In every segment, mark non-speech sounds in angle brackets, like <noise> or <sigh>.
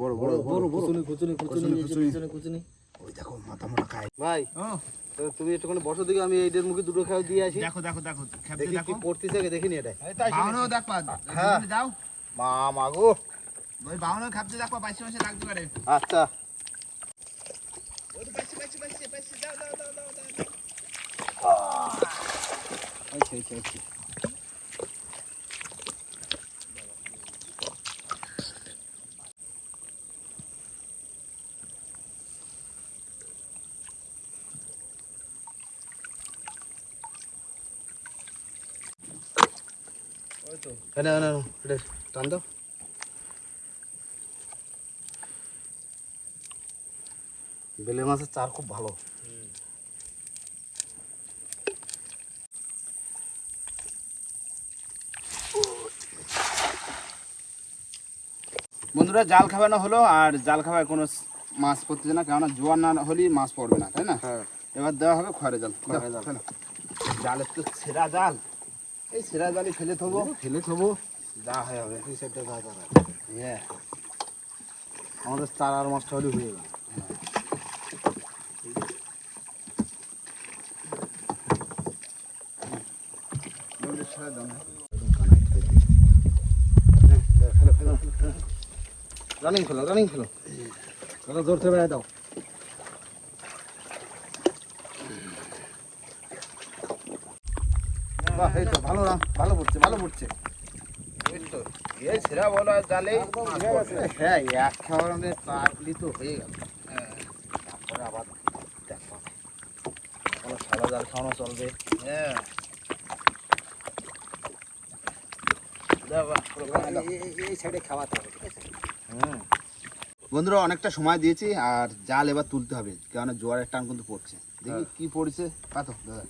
বড় বড় বড় বড় কুচুনি কুচুনি কুচুনি কুচুনি। কুচুনি ওই দেখো মাথা মোটা খায়। ভাই তুমি একটুখানি বসো দিকে আমি এইটার মুখে দুটো খাও দিয়ে আসি। দেখো দেখো দেখো খেপতে দেখি কি দেখো। পড়তেছে আগে দেখিনি এটা। বাউনো দেখবা হ্যাঁ। দাও মা মাগো ওই বাউনো খাপতে দেখবা বাইশে মাসে লাগতে পারে। আচ্ছা। আচ্ছা আচ্ছা আচ্ছা। না না না এটা টান দাও। বেলে মাছের চার খুব ভালো। বন্ধুরা জাল খাওয়ানো হলো আর জাল খাওয়ায় কোনো মাছ পড়তেছে না কেননা জোয়ার না হলেই মাছ পড়বে না তাই না? হ্যাঁ। এবার দেওয়া হবে খড়ে জাল। জালের তো সেরা জাল। এই সেরা জালই ফেলে থবো। ফেলে থবো। যা হয় হবে। দুই সাইডটা যা করা হ্যাঁ আমাদের চার আর মাছটা হলে হয়ে গেল। রানিং খেলো রানিং খেলো। খেলো ধরতে বেড়ায় দাও। বাহ এই তো ভালো রান ভালো পড়ছে ভালো পড়ছে। এই তো এই সেরা বলা জালে। হ্যাঁ এক খাওয়ার আমাদের চারগুলি তো হয়ে গেল। হ্যাঁ। তারপরে আবার দেখো সাদা জাল খাওয়ানো চলবে। হ্যাঁ। দাও, বাহ, পুরো বানায় দাও। এই সাইডে খাওয়াতে হবে ঠিক আছে? হুম। বন্ধুরা অনেকটা সময় দিয়েছি আর জাল এবার তুলতে হবে কেননা জোয়ারের টান কিন্তু পড়ছে। দেখি কি পড়ছে। পাতো দাদা।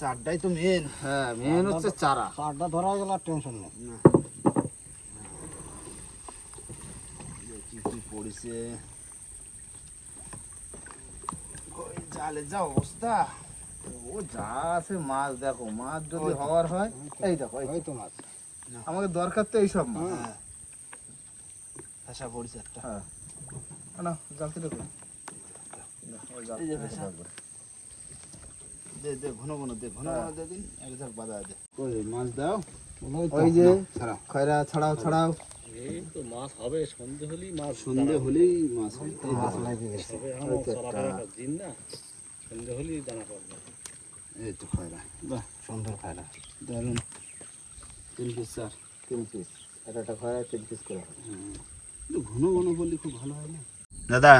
চারটাই তো মেন হ্যাঁ মেন হচ্ছে চারা। চারটা ধরা গেল আর টেনশন নেই। কি কি পড়েছে? ওই জালে যা অবস্থা। ও যা আছে মাছ দেখো মাছ যদি হওয়ার হয় এই দেখো এই তো। মাছ। আমাকে দরকার তো এইসব মাছ। ফেসা পড়েছে একটা। হ্যাঁ। না জালতে দেখো। দে দে ঘন ঘন দে ঘন ঘন দে দিন এক ঝাঁক বাদা দে। ওই মাছ দাও? ওই যে খয়রা ছাড়াও ছাড়াও। এই তো মাছ হবে সন্ধে হলেই মাছ সন্ধে হলেই মাছ এই মাছ দেখো, লাগে গেছে হবে এখনও চলাফেরার দিন না সন্ধে হলেই দানা পড়বে। এই তো খয়রা বাহ। সুন্দর খয়রা। দারুণ তিন পিস চার তিন পিস একটা একটা খয়রা তিন পিস করে ঘন ঘন বললে খুব ভালো হয় না? দাদা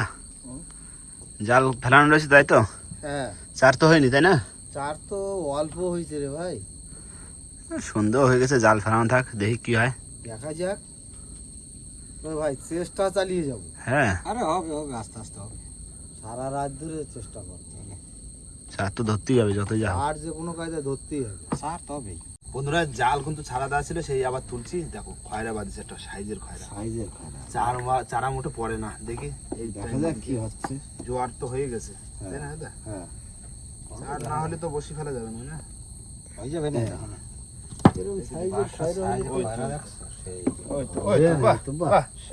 জাল ফেলানো রয়েছে তাই তো? হ্যাঁ। চার তো হয়নি তাই না? চার তো অল্প হয়েছে রে ভাই। সন্দেহ হয়ে গেছে জাল ফেলানো থাক দেখি কি হয়। দেখা যাক। ভাই চেষ্টা চালিয়ে যাব। হ্যাঁ। আরে হবে হবে আস্তে আস্তে হবে। সারা রাত ধরে চেষ্টা করতে হবে। চার তো ধরতেই হবে যতই যা আর যে কোনো কাজে ধরতেই হবে। সার তো হবেই। বন্ধুরা জাল কিন্তু ছাড়া দেওয়া ছিল সেই আবার তুলছি। দেখো খয়রা বাঁধিছে একটা সাইজের খয়রা। সাইজের খয়রা। চার চারা মোটে পড়ে না দেখি। এই দেখা যাক কি হচ্ছে। জোয়ার তো হয়ে গেছে তাই না দাদা? হ্যাঁ। না হলে তো বসে ফেলা যাবে না না? হয়ে যাবে না। এখন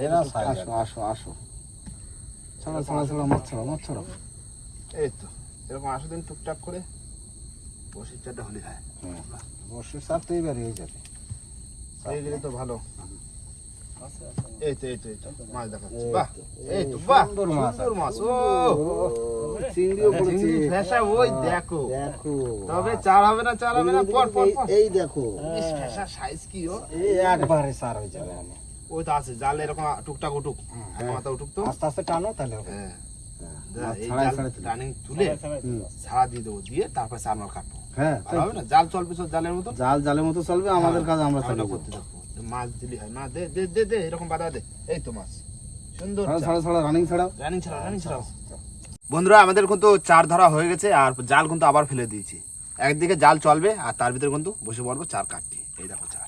এরকম আসো আসো আসো ছাড়া ছাড়া ছাড়া মাছ ছাড়া এই তো এরকম আসো দিন টুকটাক করে বসে চারটা হলে হয়। বর্ষের তো এবার হয়ে যাবে। এই গেলে তো ভালো। এই তো এই তো এই তো মাছ দেখাচ্ছে। বাহ এই তো বাহ সুন্দর মাছ। সুন্দর মাছ। ও চিংড়িও পড়েছে ফেসা ওই দেখো। দেখো। তবে চার হবে না চার হবে না পর পর পর। এই দেখো। ফেসা সাইজ কি ও। এই একবারে সার হয়ে যাবে আমি। ওই তো আছে জাল এরকম টুকটাক উঠুক। মাথা উঠুক তো। আস্তে আস্তে টানো তাহলে হবে। হ্যাঁ। এই জাল ছাড়াই তুলে। ছাড়া দিয়ে দেবো দিয়ে তারপর চারমাল কাটবো। হ্যাঁ হবে না জাল চলবে সব জালের মতো জাল জালের মতো চলবে আমাদের কাজ আমরা চালিয়ে করতে থাকব। মাছ দিলি হয় না দে দে দে দে এরকম বাধা দে। এই তো মাছ। সুন্দর ছাড়া ছাড়া রানিং ছাড়াও রানিং ছাড়াও। রানিং ছাড়াও বন্ধুরা আমাদের কিন্তু চার ধরা হয়ে গেছে আর জাল কিন্তু আবার ফেলে দিয়েছি। একদিকে জাল চলবে আর তার ভিতরে কিন্তু বসে পড়ব চার কাটটি এই দেখো চার।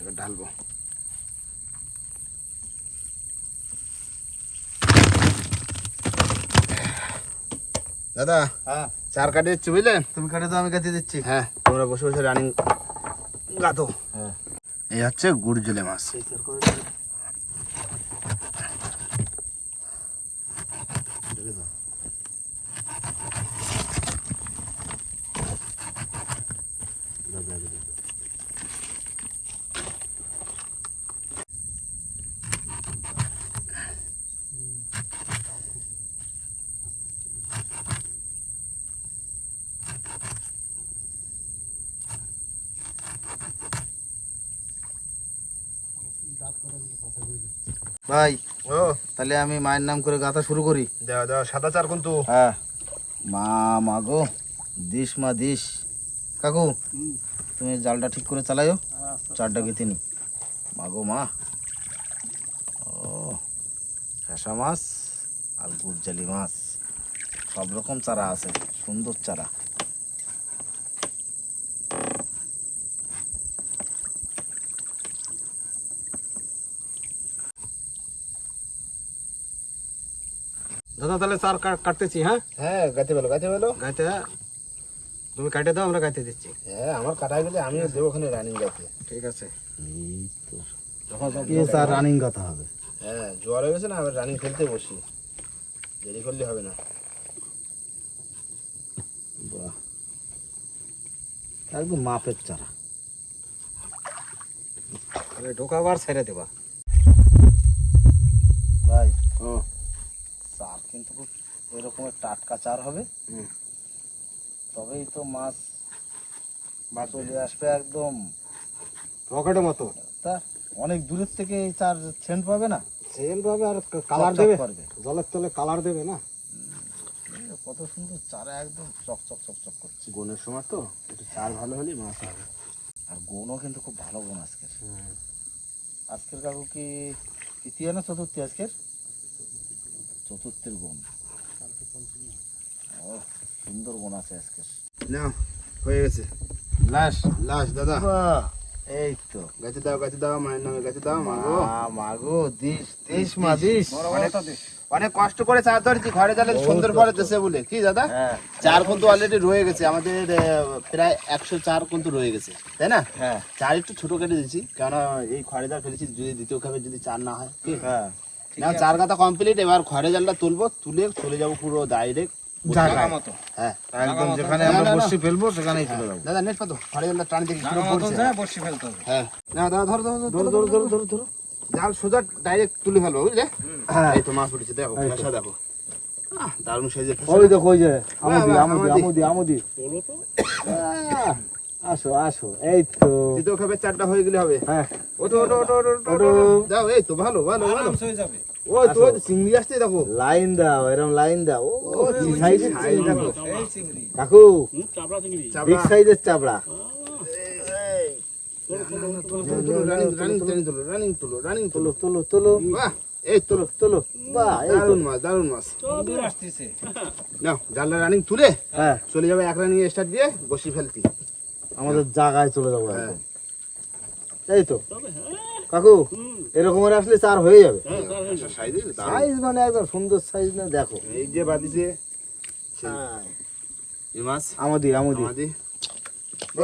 এবার ঢালবো। দাদা হ্যাঁ। চার কাটে দিচ্ছি বুঝলে? তুমি কাটে তো আমি কাটিয়ে দিচ্ছি। হ্যাঁ তোমরা বসে বসে রানিং গাতো হ্যাঁ। এই হচ্ছে গুড় জলে মাছ। ভাই ও। তাহলে আমি মায়ের নাম করে গাথা শুরু করি। দেওয়া দেওয়া সাদা চার কিন্তু। হ্যাঁ। মা মা গো দিস মা দিস। কাকু তুমি জালটা ঠিক করে চালাইও। চারটা গেতে নি। মা গো মা। ও ফ্যাসা মাছ আর গুরজালি মাছ। সব রকম চারা আছে সুন্দর চারা। দাদা তাহলে চার কাট- কাটতেছি হ্যাঁ হ্যাঁ গাইতে পেল গাইতে পেল গাইতে তুমি কাটে দাও আমরা গাইতে দিচ্ছি হ্যাঁ আমার কাটা গেলে আমিও দেবো ওখানে রানিং গাইতে ঠিক আছে স্যার রানিং কথা হবে হ্যাঁ জোয়ার হয়ে গেছে না আবার রানিং খেলতে বসি দেরি করলে হবে না বাহ একদম মাপের চারা তাহলে ঢোকাবার ছেড়ে দেবা ভাই ও চার কিন্তু খুব এরকমের টাটকা চার হবে। তবেই তো মাছ মাছ চলে আসবে একদম। রকেটের মতো। তা অনেক দূরের থেকে এই চার সেন্ট পাবে না? সেল পাবে আর কালার দেবে। জলের তলে কালার দেবে না? কত সুন্দর চারা একদম চকচক চকচক করছে। গোনের সময় তো একটু চার ভালো হলে মাছ হবে। আর গুণও কিন্তু খুব ভালো গুণ আজকের। আজকের কাকু কি তৃতীয় না চতুর্থী আজকের? চতুর্থীর গুণ। ও সুন্দর গুণ আছে আজকের না হয়ে গেছে। লাশ। লাস্ট দাদা। এই তো। গাছে দাও গাছে দাও মায়ের নামে গাছে দাও মাগো মাগো দিস দিস মা দিস অনেক অনেক কষ্ট করে চার ধরেছি ঘরে গেলে সুন্দর পরে দেশে বলে। কি দাদা? হ্যাঁ। চার কিন্তু অলরেডি রয়ে গেছে। আমাদের প্রায় একশো চার কিন্তু রয়ে গেছে। তাই না? হ্যাঁ। চার একটু ছোট কেটে দিয়েছি। কেননা এই খড়েদার ফেলেছি যদি দ্বিতীয় খাবে যদি চার না হয় কি? হ্যাঁ। না চার গাতা কমপ্লিট এবার খড়ে জালটা তুলবো তুলে চলে যাব পুরো ডাইরেক্ট জায়গায়। হ্যাঁ। একদম যেখানে আমরা না, না। ফেলব সেখানেই চলে যাব। দাদা নেট পাতো। খড়ে জালটা টান দেখি পুরো পড়ছে বসে। ফেলতে হবে। হ্যাঁ। না দাদা ধরো ধরো ধরো ধরো ধরো ধরো ধরো জাল সোজা ডাইরেক্ট তুলে ফেলব বুঝলে? হ্যাঁ। এই তো মাছ পড়েছে দেখো ফেসা দেখো। দারুণ সাইজের ওই দেখো ওই যে আমুদি আমুদি আমুদি। আমুদি আমুদি। আহ, আসো আসো। এই তো। দ্বিতীয় খাবে চারটা হয়ে গেলে হবে। হ্যাঁ। ওটো ওটো ওটো ওটো দাও এই তো ভালো ভালো ভালো। হয়ে যাবে। ওই তো চিংড়ি আসছে দেখো। লাইন দাও এরকম লাইন দাও। ও ও, কি চিংড়ি সাইজের চিংড়ি। দেখো। এই চিংড়ি। বিগ সাইজের চাবড়া। রানিং রানিং রানিং তুলো। রানিং তুলো রানিং তুলো তুলো। তুলো তুলো। বাহ এই তো তুলো তুলো। বাহ এই মাছ দারুণ মাছ। দূর আসতেছে। রানিং তুলে হ্যাঁ। চলে যাবে এক রানিং স্টার্ট দিয়ে বসি ফেলতি। আমাদের জায়গায় চলে যাব হ্যাঁ। একদম। এই তো। কাকু এরকম আসলে চার হয়ে যাবে। সাইজ মানে একদম সুন্দর সাইজ না দেখো। এই যে বাদিছে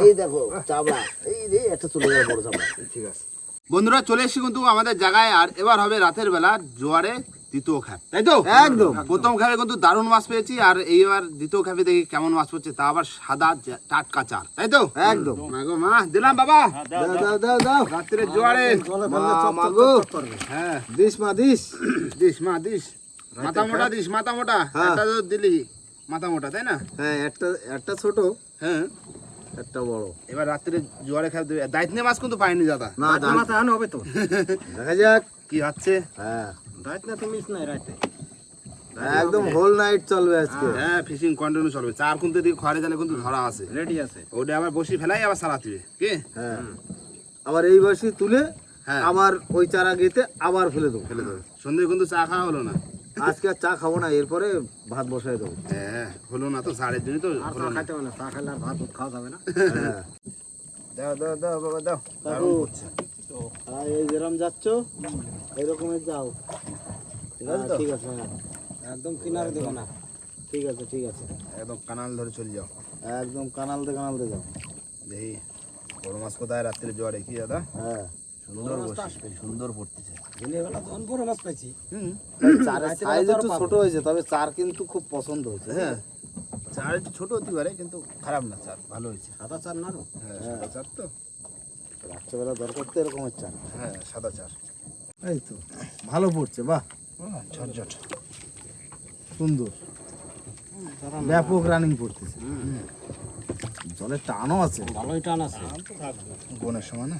এই দেখো চাবড়া। এই রে একটা চলে যাবে বড় চাবড়া। ঠিক আছে। বন্ধুরা চলে এসেছি কিন্তু আমাদের জায়গায় আর এবার হবে রাতের বেলা জোয়ারে দ্বিতীয় খাপ তাই তো? একদম। প্রথম খাপে কিন্তু দারুণ মাছ পেয়েছি আর এইবার দ্বিতীয় খাপে দেখি কেমন মাছ পড়ছে তা আবার সাদা টাটকা চার তাই তো? একদম। মা গো মা দিলাম বাবা। দাও দাও। দাও দাও রাত্রে জোয়ারে। মাগো হ্যাঁ। দিস মা দিস। দিস মা দিস। মাথা মোটা দিস মাথা মোটা হ্যাঁ। একটা তো দিলি মাথা মোটা তাই না? হ্যাঁ একটা একটা ছোট হ্যাঁ। একটা বড়। এবার রাত্রে জোয়ারে খাপ দেবে। দায়িত্ব মাছ কিন্তু পাইনি দাদা। না আন হবে তো। দেখা যাক। কি হচ্ছে? হ্যাঁ। রাত না তুমি নাই রাতে। একদম হোল নাইট চলবে আজকে। হ্যাঁ ফিশিং কন্টিনিউ চলবে। চার কিন্তু এদিকে খড়ে জালে কিন্তু ধরা আছে। রেডি আছে। ওটা আবার বসি ফেলাই আবার সারাতে কি? হ্যাঁ। আবার এই বয়সে তুলে হ্যাঁ। আবার ওই চারা গেতে আবার ফেলে দেবো। ফেলে দেবে। সন্ধ্যে কিন্তু চা খাওয়া হলো না। আজকে আর চা খাব না এরপরে ভাত বসাই দেবো। হ্যাঁ হলো না তো সাড়ের জন্য তো আর চা খাইতে হবে না চা খাইলে আর ভাত খাওয়া যাবে না। হ্যাঁ। দাও দাও দাও বাবা দাও। দারুণ এই যেরকম যাচ্ছ এরকমের যাও। ঠিক আছে আছে হ্যাঁ। একদম কিনারে দেবে না। ঠিক আছে ঠিক আছে। একদম কানাল ধরে চলে যাও। একদম কানাল দিয়ে কানাল দিয়ে যাও। দেখি বড় মাছ কোথায়? রাত্রে জোয়ারে কি দাদা? হ্যাঁ। সুন্দর বসে সুন্দর পড়তেছে। বড় মাছ পাইছি। হুম। চারের রাতে সাইজ একটু ছোট হয়েছে তবে চার কিন্তু খুব পছন্দ হয়েছে। হ্যাঁ। চার একটু ছোট হতে পারে কিন্তু খারাপ না চার ভালো হয়েছে। সাদা চার না? হ্যাঁ সাদা চার তো। রাত্রেবেলা দরকার তো এরকমের চার হ্যাঁ সাদা চার। এই তো ভালো পড়ছে বাহ। ঝটঝট সুন্দর। ব্যাপক রানিং পড়তেছে। জলের টানও আছে। ভালোই টান আছে। বোনের সময় না?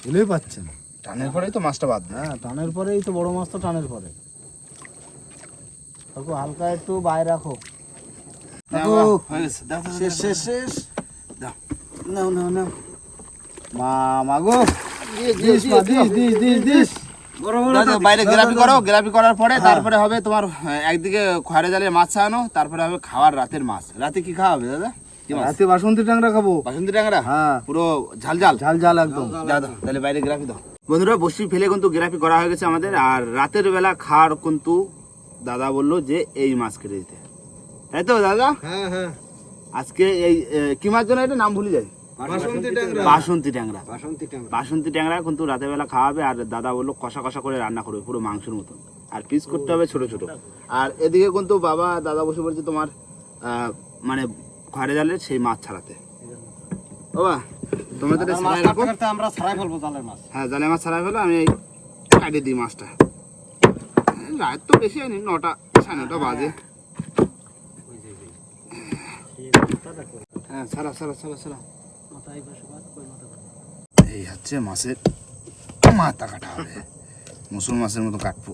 ফুলে পাচ্ছে না। টানের পরেই তো মাছটা বাদ দেয় হ্যাঁ টানের পরেই তো বড় মাছ তো টানের পরে। কাকু হালকা একটু বাইরে রাখো। কাকু, হয়ে শেষ শেষ শেষ। দাও। নাও নাও নাও। মা মাগো this this this this. This বাইরে গ্রাফি করো গ্রাফি করার পরে তারপরে হবে তোমার একদিকে খয়রা জালে মাছ ছাড়ানো তারপরে হবে খাওয়ার রাতের মাছ। রাতে কি খাওয়া হবে দাদা? রাতে বাসন্তী ট্যাংরা খাব। বাসন্তী ট্যাংরা? হ্যাঁ। পুরো ঝাল ঝাল? ঝাল ঝাল একদম। দাও তাহলে বাইরে গ্রাফি দাও। বন্ধুরা বসি ফেলে কিন্তু গ্রাফি করা হয়ে গেছে আমাদের আর রাতের বেলা খাওয়ার কিন্তু দাদা বলল যে এই মাছ কেটে দিতে। তাই তো দাদা? হ্যাঁ হ্যাঁ। আজকে এই কি মাছ জন্য এটা? নাম ভুলে যাই। বাসন্তী ট্যাংরা। বাসন্তী ট্যাংরা। বাসন্তী ট্যাংরা। বাসন্তী ট্যাংরা কিন্তু রাতের বেলা খাওয়াবে আর দাদা বলল কষা কষা করে রান্না করবে পুরো মাংসের মতন। আর পিস করতে হবে ছোট ছোট। আর এদিকে কিন্তু বাবা দাদা বসে পড়ছে তোমার মানে ঘরে জালের সেই মাছ ছাড়াতে। বাবা তোমরা তো ছাড়াই রাখো। আমরা ছাড়াই ফেলব জালের মাছ। হ্যাঁ জালে মাছ ছাড়াই ফেলো আমি এই কাটিয়ে দিই মাছটা। রাত তো বেশি হয়নি নটা সাড়ে নটা বাজে। হ্যাঁ ছাড়া ছাড়া ছাড়া ছাড়া। এই হচ্ছে মাছের মাথা কাটা হবে। মুসুর মাছের মতো কাটবো।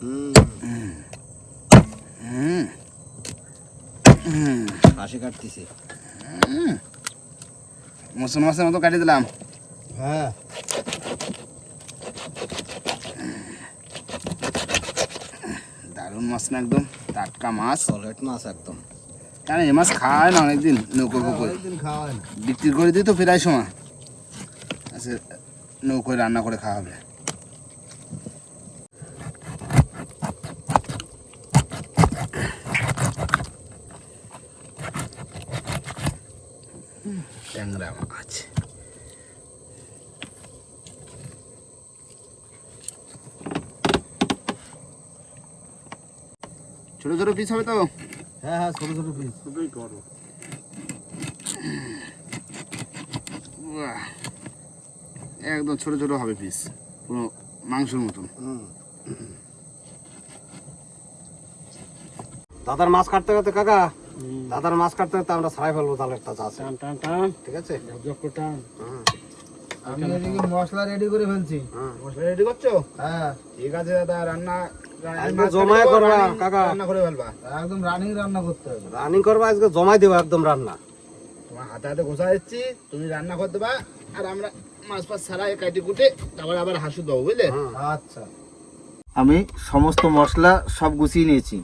হাসি কাটতেছে। মুসুর মাছের মতো কাটিয়ে দিলাম। হ্যাঁ। দারুণ মাছ না একদম? টাটকা মাছ। সলেট মাছ একদম। কেন এই মাছ খাওয়ায় না অনেকদিন? নৌকো করে একদিন খাওয়া হয় বিক্রি করে দিই তো প্রায় সময়। আচ্ছা নৌকোয় রান্না করে খাওয়া হবে ট্যাংরা মাছ। ছোট ছোট পিস হবে তো? হ্যাঁ হ্যাঁ ছোট ছোট পিস বাহ, একদম ছোট ছোট হবে পিস পুরো মাংসের মতন। দাদার মাছ কাটতে কাটতে কাকা দাদার মাছ কাটতে কাটতে আমরা সারাই ফেলব তাহলে একটা আছে টান টান টান। ঠিক আছে? টান। আমি মশলা রেডি করে ফেলছি। মশলা রেডি করছ? হ্যাঁ। ঠিক আছে দাদা রান্না একদম জমায়ে করবা, কাকা। রান্না করে ফেলবা। একদম রানিং রান্না করতে হবে। রানিং করবা আজকে জমাই দেবো একদম রান্না। তোমার হাতে হাতে ঘষা তুমি রান্না করতে বা আর আমরা মাছ ফাছ ছাড়া কাটি কুটে তারপর আবার হাসু দেবো বুঝলে? আচ্ছা। আমি সমস্ত মশলা সব গুছিয়ে নিয়েছি।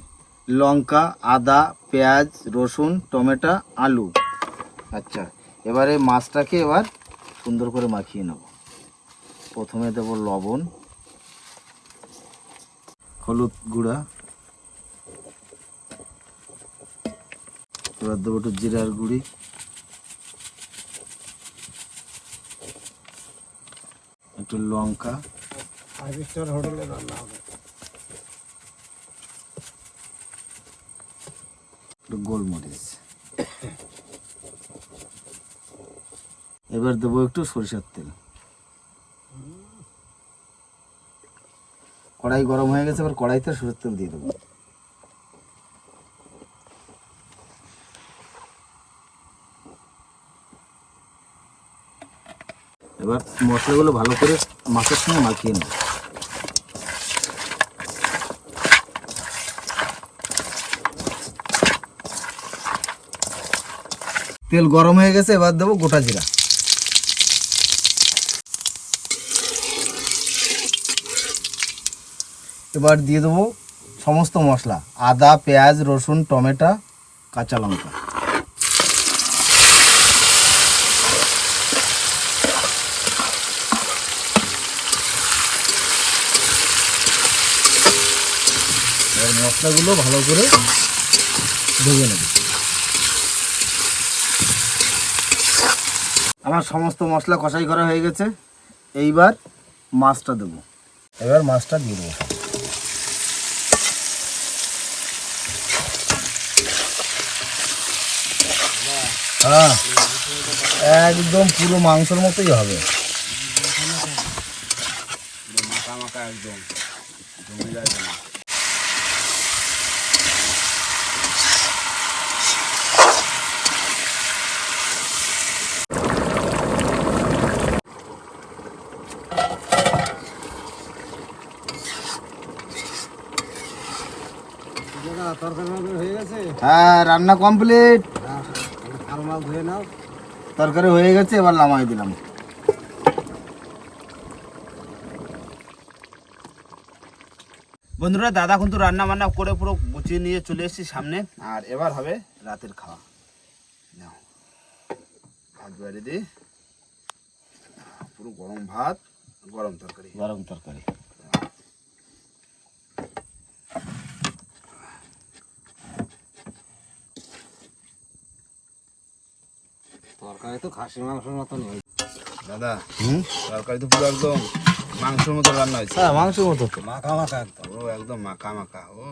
লঙ্কা আদা পেঁয়াজ রসুন টমেটো আলু। আচ্ছা এবারে মাছটাকে এবার সুন্দর করে মাখিয়ে নেব। প্রথমে দেব লবণ। হলুদ গুঁড়া। এবার দেবো একটু জিরার গুঁড়ি। একটু লঙ্কা। হোটেলে রান্না হবে। একটু গোলমরিচ। এবার দেবো একটু সরিষার তেল। কড়াই গরম হয়ে গেছে, এবার কড়াইতে সরিষার তেল দিয়ে দেবো। এবার মশলাগুলো ভালো করে মাছের সঙ্গে মাখিয়ে নেব। তেল গরম হয়ে গেছে, এবার দেবো গোটা জিরা। এবার দিয়ে দেবো সমস্ত মশলা। আদা, পেঁয়াজ, রসুন, টমেটো, কাঁচা লঙ্কা। এবার মশলাগুলো ভালো করে ভেজে নেব। আমার সমস্ত মশলা কষাই করা হয়ে গেছে। এইবার মাছটা দেবো। এবার মাছটা দিয়ে দেবো হ্যাঁ। একদম পুরো মাংসর মতোই হবে। একদম হ্যাঁ রান্না কমপ্লিট মাল ধুয়ে নাও। তরকারি হয়ে গেছে, এবার নামাই দিলাম। বন্ধুরা, দাদা কিন্তু রান্না বান্না করে পুরো গুছিয়ে নিয়ে চলে এসেছি সামনে, আর এবার হবে রাতের খাওয়া। নাও, ভাত বাড়ি দিই পুরো গরম ভাত, গরম তরকারি। গরম তরকারি। তরকারি তো খাসির মাংসের মতন দাদা তরকারি তো পুরো একদম মাংসের মতো রান্না হয়েছে। হ্যাঁ মাংসের মতো। তো মাখা মাখা একদম। ও একদম মাখা মাখা ও।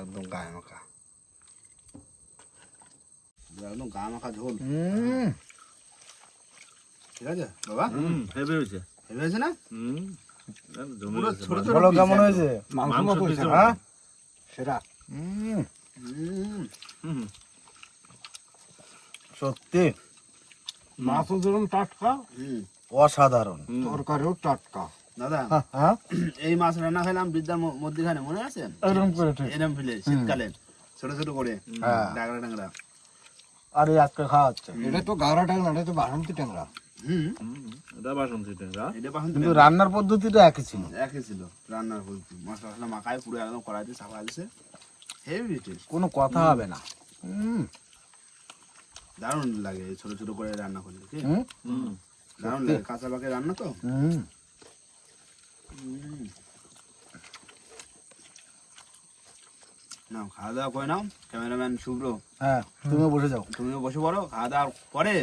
একদম গায়ে মাখা। একদম গা মাখা ঝোল। হুম। ঠিক আছে বাবা? হেভি হয়েছে। হেভি হয়েছে না? হুম জমে পুরো গেছে। ছোট ছোট কেমন হয়েছে? মাংস হ্যাঁ? সেরা। হুম। হুম, হুম। সত্যি? মাছও যেরকম টাটকা অসাধারণ। তরকারিও টাটকা। দাদা হ্যাঁ এই মাছ রান্না খেলাম বিদ্যার মধ্যখানে মনে আছে? এরকম করে ঠিক। এরম ফিলে শীতকালে। ছোট ছোট করে। হ্যাঁ। ডাংরা ডাংরা। আর আজকে খাওয়া হচ্ছে। এটা তো গাওরা ট্যাংরা এটা তো বাসন্তী ট্যাংরা। এটা বাসন্তী ট্যাংরা। এটা পাখন কিন্তু রান্নার পদ্ধতিটা একই ছিল। একই ছিল রান্নার পদ্ধতি। মশলা মশলা মাখায় পুরো একদম কড়াইতে চাপা দিছে। হেভি কোনো কথা হবে না। হুম। দারুণ লাগে ছোট ছোট করে রান্না করলে কি? দারুণ লাগে কাঁচা পাকে রান্না তো। নাও খাওয়া দাওয়া করে নাও ক্যামেরাম্যান শুভ্র। হ্যাঁ তুমিও বসে যাও। তুমিও বসে পড়ো খাওয়া দাওয়ার পরে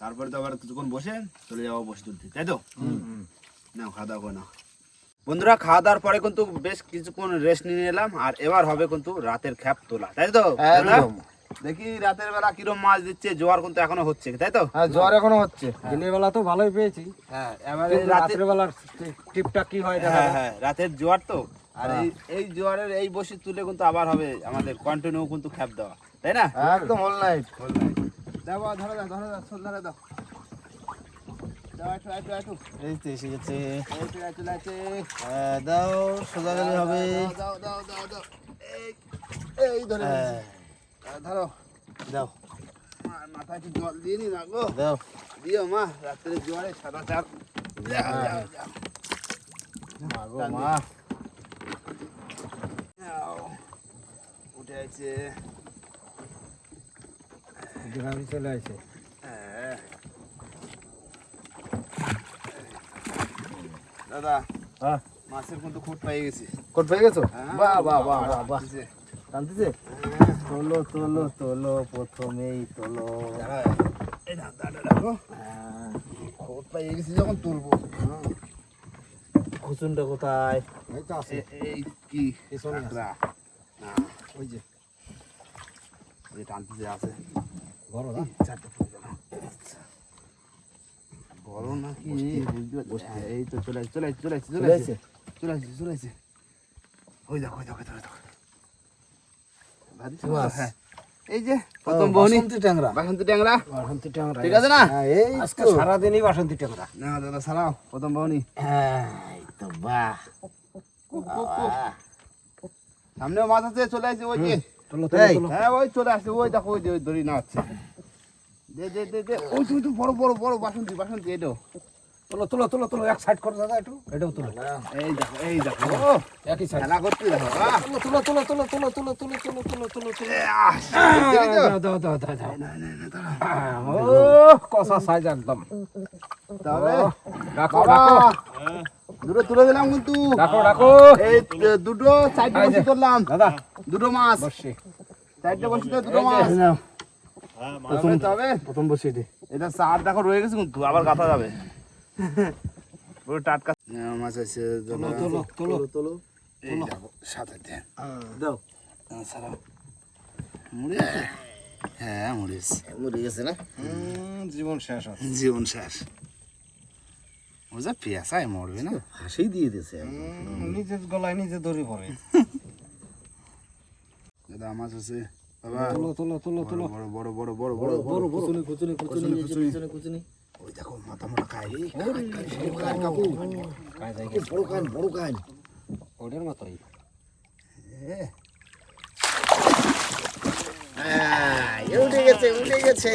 তারপরে তো আবার কিছুক্ষণ বসে চলে যাব বসে তুলতে তাই তো? নাও খাওয়া দাওয়া করে নাও। বন্ধুরা খাওয়া দাওয়ার পরে কিন্তু বেশ কিছুক্ষণ রেস্ট নিয়ে নিলাম আর এবার হবে কিন্তু রাতের খ্যাপ তোলা তাই তো। দেখি রাতের বেলা কিরম মাছ দিচ্ছে জোয়ার কিন্তু এখনও হচ্ছে তাই তো? হ্যাঁ জ্বর এখনও হচ্ছে। দিনের বেলা তো ভালোই পেয়েছি। হ্যাঁ এবারে রাতের বেলার টিপটা কি হয় হ্যাঁ হ্যাঁ রাতের জোয়ার তো? আর এই এই জোয়ারের এই বসি তুলে কিন্তু আবার হবে আমাদের কন্টিনিউ কিন্তু খ্যাপ দেওয়া তাই না? একদম অল নাইট দাও বাবা, ধরো দাও ধরো দাও ধরে দাও। দাও চলে চলে আছে হ্যাঁ, দাও সোজা গেলে হবে। দাও দাও দাও দাও এই ধরে হ্যাঁ, ধরো। দাও। মা মাথায় জল দিয়ে নি না গো। দাও। দিও মা রাত্রে জোয়ারে সাদা চার যাও যাও যাও। মা গো মা। যাও। উঠে আছে গ্রামে চলে আসে হ্যাঁ। দাদা হ্যাঁ। মাছের কিন্তু খুব পেয়ে গেছি। কোট পেয়ে গেছো? হ্যাঁ, বাহ বাহ বাহ বাহ বাহ। টানতেছে? তোলো তোলো তোলো প্রথমেই তোলো। যখন তুলবো। খুচুনটা কোথায়? এই ওই যে টানতে যে আছে। বড় না? চারটে বড় নাকি এই তো চলে চলে চলে চলে চলে চলে চলে হয়ে যাক হয়ে যাক হয়ে যাক এই যে প্রথম বহনি ট্যাংরা। বাসন্তী ট্যাংরা। বাসন্তী ট্যাংরা ঠিক আছে না? হ্যাঁ, এই আজকে তো। সারাদিনই বাসন্তী ট্যাংরা। না দাদা সারাও প্রথম বহনি হ্যাঁ, এই তো বাহ। সামনেও মাছ আছে চলে আসছে ওই যে। হ্যাঁ ওই চলে আসছে ওই দেখো ওই যে ওই দড়ি না হচ্ছে দে দে দে দে ওই তো বড় বড় বড় বাসন্তী বাসন্তী এটো চলো চলো চলো চলো এক সাইড করো দাদা একটু এটাও তুলো এই দেখো এই দেখো ও একই সাইড খেলা করতে দেখো তুলো তুলো তুলো তুলো তুলো তুলো তুলো তুলো তুলো তুলো তুলো কষা সাইজ একদম তাহলে রাখো রাখো দুটো তুলে দিলাম কিন্তু রাখো রাখো এই দুটো বসি করলাম দাদা দুটো মাছ বসছি চারটে বসিতে দুটো মাছ হ্যাঁ তবে তবে প্রথম বসিয়ে দে এটা চার দেখো রয়ে গেছে কিন্তু আবার গাথা যাবে <laughs> পুরো টাটকা হ্যাঁ, মাছ আছে তুলো তুলো তুলো। তোলো এই দেখো সাথে দেন দাও। ছাড়াও হ্যাঁ মুড়িস মরে গেছে না? জীবন শেষ জীবন শেষ। ও যা পেঁয়াসায় মরবে না? হাসি দিয়ে দিয়েছে নিজের গলায় নিজে দড়ি পড়ে <laughs> দাদা মাছ আছে। বাবা। তুলো তুলো তুলো তুলো। বড় বড় বড় বড় বড়। বড় বড় খুচুনি খুচুনি খুচুনি এই যে পিছনে খুচুনি। ওই দেখো মাথা মোটা খায় রে বড় কান বড় কান। ওটার মতোই উঠে গেছে উঠে গেছে।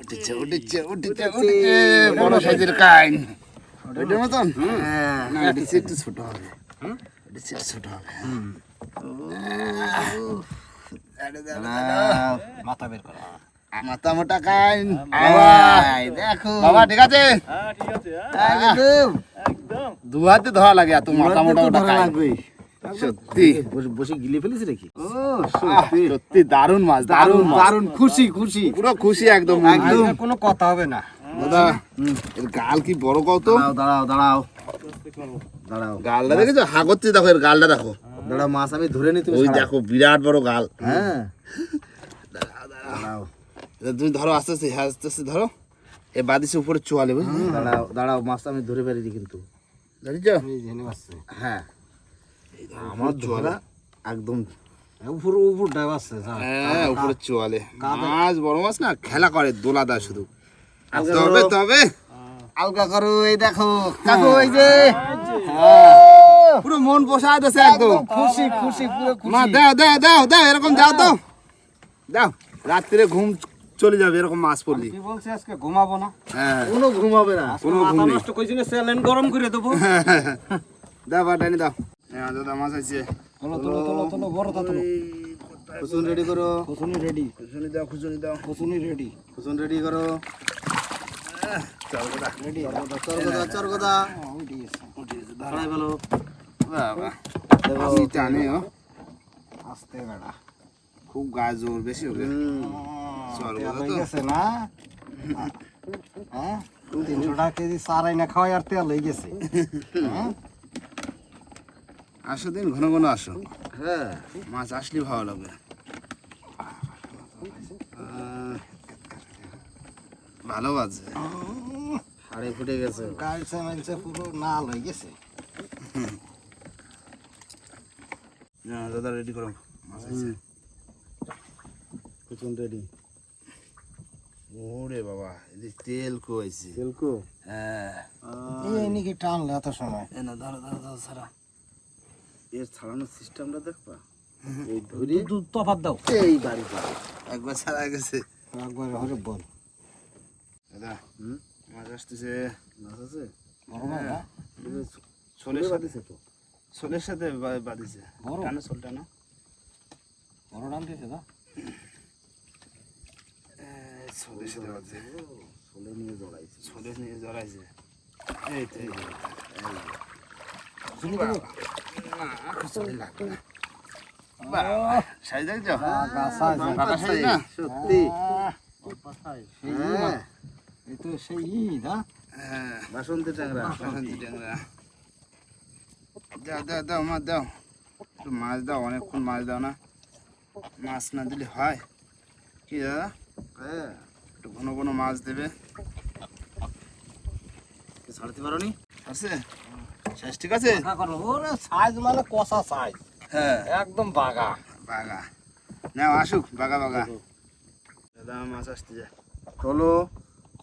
উঠেছে উঠেছে উঠেছে উঠেছে। বড় সাইজের কাইন ওইটার মতন? হ্যাঁ। না এটা একটু ছোট হবে। এটা চেয়ে ছোট হবে। মাথা বের করা। মাথা মোটা কাইন দেখো। বাবা ঠিক আছে? হ্যাঁ ঠিক আছে হ্যাঁ। একদম একদম। দু হাতে ধরা লাগে এত মাথা মোটা মোটা কাইন সত্যি। বসে বসে গিলে ফেলেছি নাকি? ও সত্যি। দারুণ মাছ দারুণ মাছ। দারুণ খুশি খুশি। পুরো খুশি একদম। একদম। কোনো কথা হবে না। দাদা এর গাল কি বড় কত? দাঁড়াও দাঁড়াও দাঁড়াও। দাঁড়াও। গালটা দেখেছ? হা করছে দেখো এর গালটা দেখো। দাঁড়াও মাছ আমি ধরে নি তুমি ওই দেখো বিরাট বড় গাল। হ্যাঁ। তুমি ধরো আস্তে আস্তে হ্যাঁ, আস্তে আস্তে ধরো। এ বাদিসে উপরে চোয়ালে বুঝলি? দাঁড়াও দাঁড়াও মাছটা আমি ধরে ফেলেছি কিন্তু। ধরেছো জেনে পাচ্ছে হ্যাঁ। আমার ধরা একদম উপর উপর ডাব আছে হ্যাঁ উপরে চোয়ালে মাছ বড় মাছ না খেলা করে দোলা দেয় শুধু। তবে। তবে আলগা করো এই দেখো। কাকু এই যে। পুরো মন পোষায় দিয়েছে একদম খুশি খুশি পুরো মা খুশি দাও দাও দাও দাও এরকম দাও তো। দাও রাত্রে ঘুম চলে যাবে এরকম মাছ পড়লি। কি বলছে আজকে ঘুমাবো না। হ্যাঁ। কোনো ঘুম হবে না। কোনো ঘুম নেই। নষ্ট কইছি না স্যালেন গরম করে দেবো। <laughs> দাও বাটানি দাও। হ্যাঁ দাদা মাছ আছে। তোলো তোলো তোলো তোলো বড় তা তোলো। কুসুন রেডি করো। খুসুনি রেডি খুচুনি দাও খুচুনি দাও। খুসুনি রেডি কুসুন রেডি করো। চল দাদা রেডি চরগদা চরগদা ধরাই ফেলো। বাবা। আপনি টানে ও। আস্তে বেড়া। খুব গায়ে জোর বেশি হবে। হয়ে না? হ্যাঁ? তিনশো টাকা কেজি সারাই না খাওয়াই আর তেল হয়ে গেছে। হ্যাঁ? আসো দিন ঘন ঘন আসো। হ্যাঁ। মাছ আসলে ভালো লাগবে। ভালো বাজে। হাড়ে ফুটে গেছে। গালছে মালছে পুরো নাল হয়ে গেছে। না, দাদা রেডি করো। মাছ আছে রেডি ওরে বাবা এদিক তেল কুয়াইছে তেলকো হ্যাঁ। এই নাকি টানলে এত সময়? এ না ধরো ধরো ধরো সারা এর ছাড়ানোর সিস্টেমটা দেখবা? এই ধরে। তফাত দাও। এই বাড়ি পাবে একবার ছাড়া গেছে। একবার হরে বল। দাদা হুম? মাছ আসতেছে। মাছ আছে? না? ছোলের সাথে তো। ছোলের সাথে বাঁধিছে। বড়? টানো ছোল টানো বড় টান দিয়েছে না? সাথে নিয়ে জড়াইছে নিয়ে জড়াইছে এই তো এই বাসন্তী ট্যাংরা বাসন্তী ট্যাংরা দাও দাও দাও মা দাও একটু মাছ দাও অনেকক্ষণ মাছ দাও না মাছ না দিলে হয় কি দাদা হ্যাঁ একটু ঘন ঘন মাছ দেবে। ছাড়তে পারো নি? আছে? শেষ ঠিক আছে? সাইজ মানে কষা সাইজ। হ্যাঁ। একদম বাগা বাগা না আসুক। বাগা বাগা দাদা মাছ আসতে যায়। চলো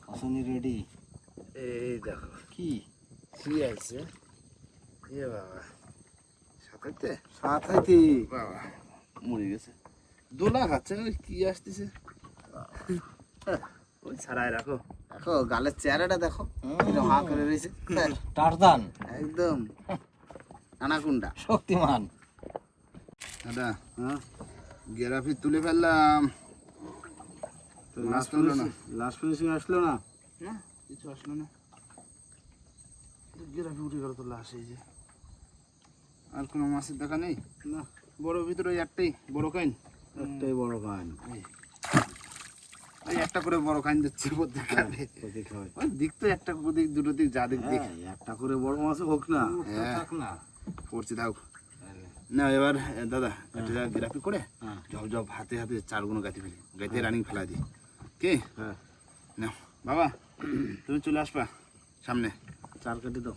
খুসুনি রেডি এই দেখো। কি? কি আছে? এ বাবা। সাঁতারতে সাত হাইতি বাবা। মরে গেছে। দোলা খাচ্ছে কি আসতেছে? ওই ছাড়াই রাখো। দেখো গালের চেহারাটা দেখো। হা করে রয়েছে। টারজান একদম। আনাকুন্ডা। শক্তিমান। দাদা হ্যাঁ? গেরাফি তুলে ফেললাম। তো মাছ তুললো না। লাস্ট ফিনিশিং আসলো না? না কিছু আসলো না। গেরাফি উঠে গেল তো লাশ এই যে। আর কোনো মাছের দেখা নেই? না। বড় ভিতরে একটাই বড় কাইন একটাই বড় গান ওই একটা করে বড় দিচ্ছে হয় ওই দিক তো একটা দিক দুটো দিক যা দিক দিক। হ্যাঁ, একটা করে বড় মাছ হোক না হ্যাঁ। না। পড়ছে দাও। না এবার দাদা গ্রাফি করে হ্যাঁ। জব জব হাতে হাতে চারগুলো গাঁথি ফেলি। গাইতে রানিং ফেলা দিই কে? হ্যাঁ। না বাবা তুমি চলে আসবা সামনে। চার কাটি দাও।